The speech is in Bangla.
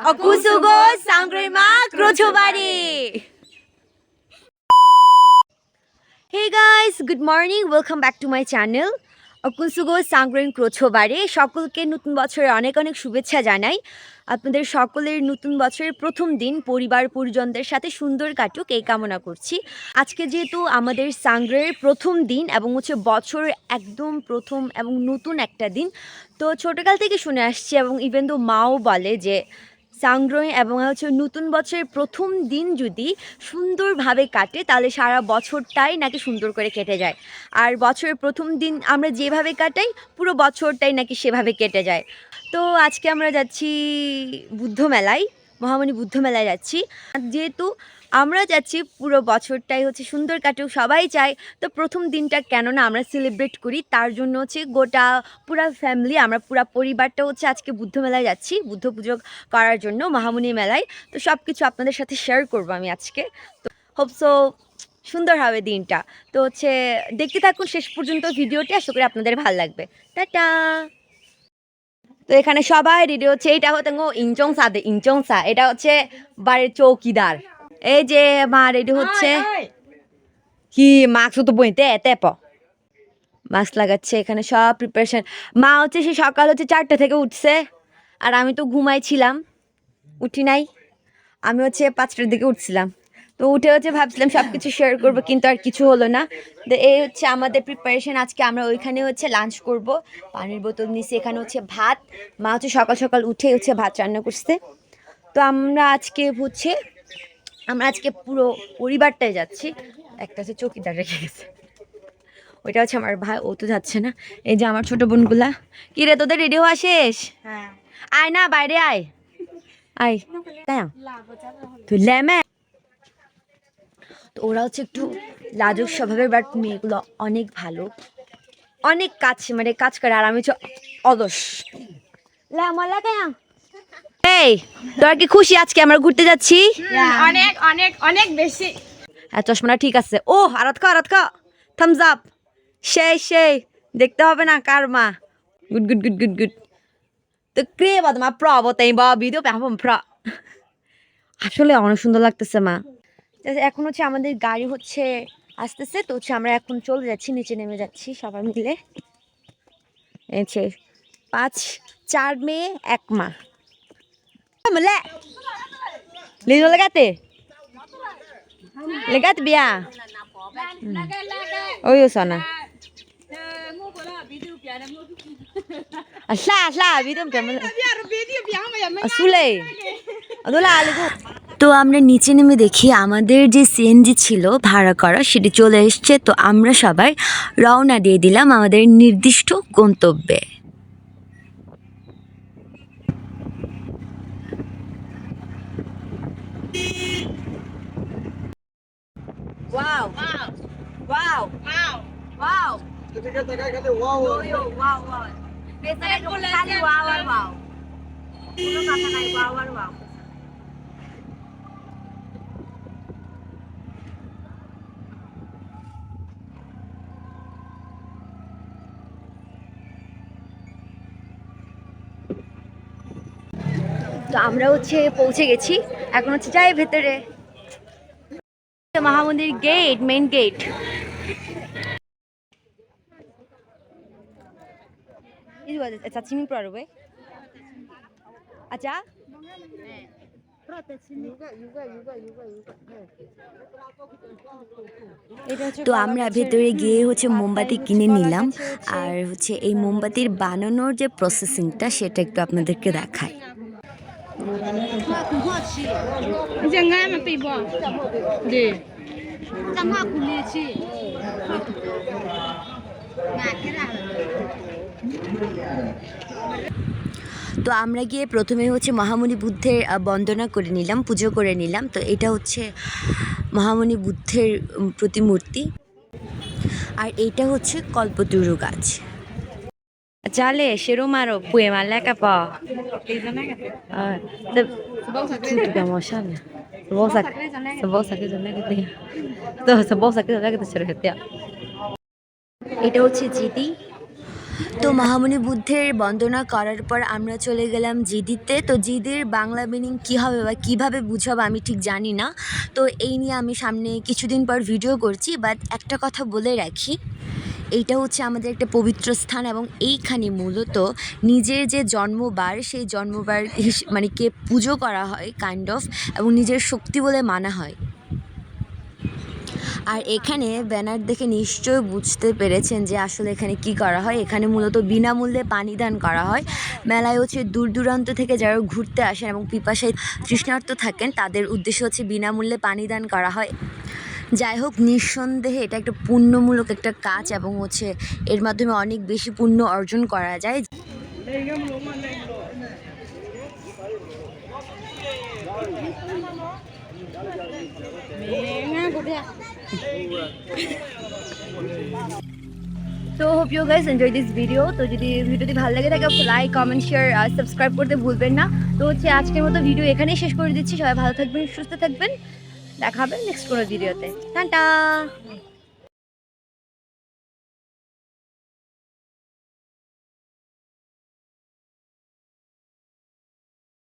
Okusugo Sangrema Krochobari. Hey guys, good morning. Welcome back to my channel. অকুলসুগো সাংগ্রেন সকলকে নতুন বছরের অনেক অনেক শুভেচ্ছা জানাই আপনাদের সকলের নতুন বছরের প্রথম দিন পরিবার পরিজনদের সাথে সুন্দর কাটুক এই কামনা করছি আজকে যেহেতু আমাদের সাংগ্রের প্রথম দিন এবং হচ্ছে বছরের একদম প্রথম এবং নতুন একটা দিন তো ছোটোকাল থেকে শুনে আসছি এবং ইভেন তো মাও বলে যে সাংগ্রহ এবং হচ্ছে নতুন বছরের প্রথম দিন যদি সুন্দরভাবে কাটে, তাহলে সারা বছরটাই নাকি সুন্দর করে কেটে যায়। আর বছরের প্রথম দিন আমরা যেভাবে কাটাই, পুরো বছরটাই নাকি সেভাবে কেটে যায়। তো আজকে আমরা যাচ্ছি বুদ্ধ মেলায় মহামণি বুদ্ধ মেলায় যাচ্ছি। যেহেতু আমরা যাচ্ছি, পুরো বছরটাই হচ্ছে সুন্দর কাটুক সবাই চায়। তো প্রথম দিনটা কেন না আমরা সেলিব্রেট করি, তার জন্য হচ্ছে গোটা পুরা ফ্যামিলি আমরা পুরা পরিবারটা হচ্ছে আজকে বুদ্ধ মেলায় যাচ্ছি, বুদ্ধ পুজো করার জন্য মহামণি মেলায়। তো সব কিছু আপনাদের সাথে শেয়ার করব আমি আজকে। তো হোপসো সুন্দর হবে দিনটা। তো হচ্ছে দেখতে থাকুন শেষ পর্যন্ত ভিডিওটি, আশা করি আপনাদের ভালো লাগবে। টাটা! তো এখানে সবাই রেডি হচ্ছে। এটা হতে ইনচংসা দে ইনচংসা এটা হচ্ছে বাড়ির চৌকিদার। এই যে মা রেডি হচ্ছে। কি মাস্ক তো বইতে এতে প। মাস্ক লাগাচ্ছে এখানে সব প্রিপারেশন মা হচ্ছে সে সকাল হচ্ছে চারটে থেকে উঠছে। আর আমি তো ঘুমাইছিলাম। উঠি নাই। আমি হচ্ছে পাঁচটার দিকে উঠছিলাম। তো উঠে হচ্ছে ভাবছিলাম সব কিছু শেয়ার করব কিন্তু আর কিছু হলো না। তো এই হচ্ছে আমাদের প্রিপারেশন আজকে আমরা ওইখানে হচ্ছে লাঞ্চ করব। পানির বোতল নিচে এখানে হচ্ছে ভাত। মা হচ্ছে সকাল সকাল উঠে হচ্ছে ভাত রান্না করছে। তো আমরা আজকে হচ্ছে আমরা আজকে পুরো পরিবারটাই যাচ্ছি। একটা হচ্ছে চৌকিদার রেখে গেছে। ওইটা হচ্ছে আমার ভাই ও তো যাচ্ছে না। এই যে আমার ছোট বোনগুলা। কি রে তোদের রেডি হওয়া শেষ আয় না বাইরে আয়। আয়। তাই না? তুই ল্যামে ওরা হচ্ছে একটু লাজুক স্বভাবের বাট মেয়েগুলো অনেক ভালো। অনেক কাজ মানে কাজ করে আর আমি হচ্ছে কেন এই তোরা কি খুশি আজকে আমরা ঘুরতে যাচ্ছি? অনেক অনেক অনেক বেশি। হ্যাঁ চশমাটা ঠিক আছে। ও আরাত খা আরাত খা থামস আপ সেই সেই দেখতে হবে না কার মা। Good good good good good তো কে বাদ মা প্র বতাই বা ভিডিও পেহাম প্র। আসলে অনেক সুন্দর লাগতেছে মা। এখন হচ্ছে আমাদের গাড়ি হচ্ছে আসতেছে তো হচ্ছে আমরা এখন চলে যাচ্ছি নিচে নেমে যাচ্ছি সবাই মিলে এছে পাঁচ চার মেয়ে এক মা লিজো লাগাতে. Oh, yun sana. Asla, asla, video mo kamo. Asule. তো আমরা নিচে নেমে দেখি আমাদের যে সিএনজি ছিল ভাড়া করা সেটি চলে এসছে। তো আমরা সবাই রওনা দিয়ে দিলাম আমাদের নির্দিষ্ট গন্তব্যে। Yo, wow, wow. Biasanya wow, wow. Uno kata naik wow, wow, তো আমরা হচ্ছে পৌঁছে গেছি। এখন হচ্ছে যাই ভেতরে। মহামন্দির গেট মেন গেট আচ্ছা। তো আমরা ভেতরে গিয়ে হচ্ছে মোমবাতি কিনে নিলাম। আর হচ্ছে এই মোমবাতির বানানোর যে প্রসেসিংটা সেটা একটু আপনাদেরকে দেখায় তো আমরা গিয়ে প্রথমে হচ্ছে মহামণি বুদ্ধের বন্দনা করে নিলাম, পুজো করে নিলাম। তো এটা হচ্ছে মহামণি বুদ্ধের প্রতিমূর্তি। আর এইটা হচ্ছে কল্পতরু গাছ। চালে সেরো মারো পুয়ে son negativas se regetea এটা হচ্ছে জিদি। তো মহামণি বুদ্ধের বন্দনা করার পর আমরা চলে গেলাম জিদিতে। তো জিদির বাংলা মিনিং কী হবে বা কীভাবে বুঝাবো আমি ঠিক জানি না। তো এই নিয়ে আমি সামনে কিছুদিন পর ভিডিও করছি বাট একটা কথা বলে রাখি। এইটা হচ্ছে আমাদের একটা পবিত্র স্থান এবং এইখানে মূলত নিজের যে জন্মবার, সেই জন্মবার মানে কে পুজো করা হয় কাইন্ড অফ এবং নিজের শক্তি বলে মানা হয়। আর এখানে ব্যানার দেখে নিশ্চয় বুঝতে পেরেছেন যে আসলে এখানে কি করা হয়। এখানে মূলত বিনামূল্যে পানি দান করা হয়। মেলায় হচ্ছে দূর দূরান্ত থেকে যারা ঘুরতে আসেন এবং পিপাসায় তৃষ্ণার্ত থাকেন, তাদের উদ্দেশ্য হচ্ছে বিনামূল্যে পানি দান করা হয়। যাই হোক, নিঃসন্দেহে এটা একটা পুণ্যমূলক একটা কাজ এবং হচ্ছে এর মাধ্যমে অনেক বেশি পুণ্য অর্জন করা যায়। তো hope you guys enjoy this video তো যদি ভিডিওটি ভালো লাগে থাকে লাইক কমেন্ট শেয়ার আর সাবস্ক্রাইব করতে ভুলবেন না। তো হচ্ছে আজকের মতো ভিডিও এখানেই শেষ করে দিচ্ছি। সবাই ভালো থাকবেন, সুস্থ থাকবেন। দেখা হবে নেক্সট কোনো ভিডিওতে টাটা!